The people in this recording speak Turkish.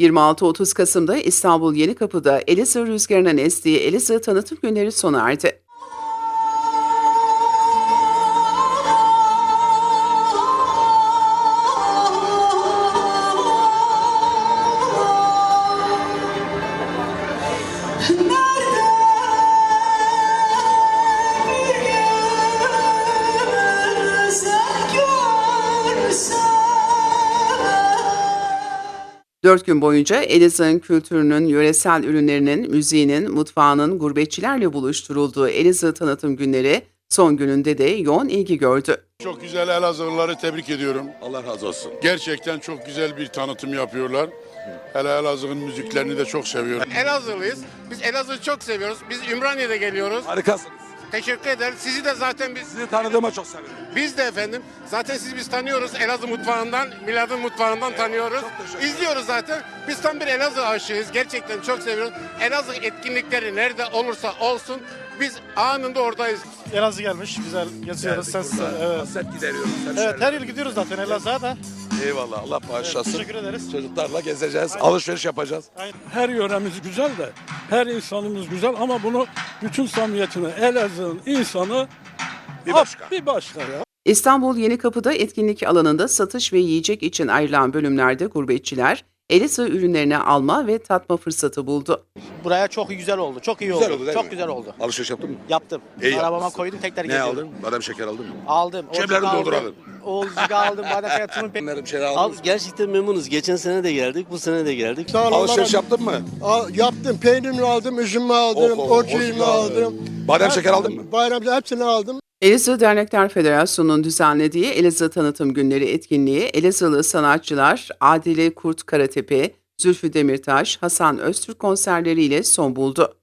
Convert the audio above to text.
26-30 Kasım'da İstanbul Yenikapı'da Elazığ rüzgarının estiği Elazığ tanıtım günleri sona erdi. Dört gün boyunca Elazığ'ın kültürünün, yöresel ürünlerinin, müziğinin, mutfağının gurbetçilerle buluşturulduğu Elazığ tanıtım günleri son gününde de yoğun ilgi gördü. Çok güzel Elazığlıları tebrik ediyorum. Allah razı olsun. Gerçekten çok güzel bir tanıtım yapıyorlar. Hele Elazığ'ın müziklerini de çok seviyorum. Elazığlıyız. Biz Elazığ'ı çok seviyoruz. Biz Ümraniye'de geliyoruz. Harikasınız. Teşekkür ederiz. Sizi de zaten biz Sizi tanıdığıma çok sevindim. biz de efendim. Zaten sizi biz tanıyoruz. Elazığ mutfağından, Milad'ın mutfağından tanıyoruz. İzliyoruz zaten. Biz tam bir Elazığ aşığıyız. Gerçekten çok seviyoruz. Elazığ etkinlikleri nerede olursa olsun biz anında oradayız. Elazığ gelmiş, güzel geziyoruz. Ses, evet. Hasret gideriyoruz. evet, her yıl gidiyoruz zaten Elazığ'a da. Eyvallah Allah bağışlasın. Teşekkür ederiz. Çocuklarla gezeceğiz, alışveriş yapacağız. Her yöremiz güzel de, her insanımız güzel ama bunu bütün samimiyetine Elazığ'ın insanı Bir başka. bir başka ya. İstanbul Yenikapı'da etkinlik alanında satış ve yiyecek için ayrılan bölümlerde gurbetçiler Elazığ ürünlerini alma ve tatma fırsatı buldu. Buraya çok güzel oldu. Çok iyi Güzel oldu. oldu çok mi? güzel oldu. Alışveriş yaptın mı? Yaptım. İyi Arabama yapmışsın. koydum tekrar Ne geziyorum. aldın? Badem şeker aldın mı? Aldım. Ceplerini dolduralım. Aldım. Oğuzcuk aldım. Badem şekertimi pe- Bunları bir şeyler Al, gerçekten memnunuz. Geçen sene de geldik, bu sene de geldik. Sağ ol, Alışveriş yaptın mı? Al- yaptım. Peynirini aldım, üzümümü aldım, Oh, oh, oh, aldım. Badem şeker aldın mı? Bayramda hepsini aldım. Elazığ Dernekler Federasyonu'nun düzenlediği Elazığ Tanıtım Günleri etkinliği Elazığlı sanatçılar Adile Kurt Karatepe, Zülfü Demirtaş, Hasan Öztürk konserleriyle son buldu.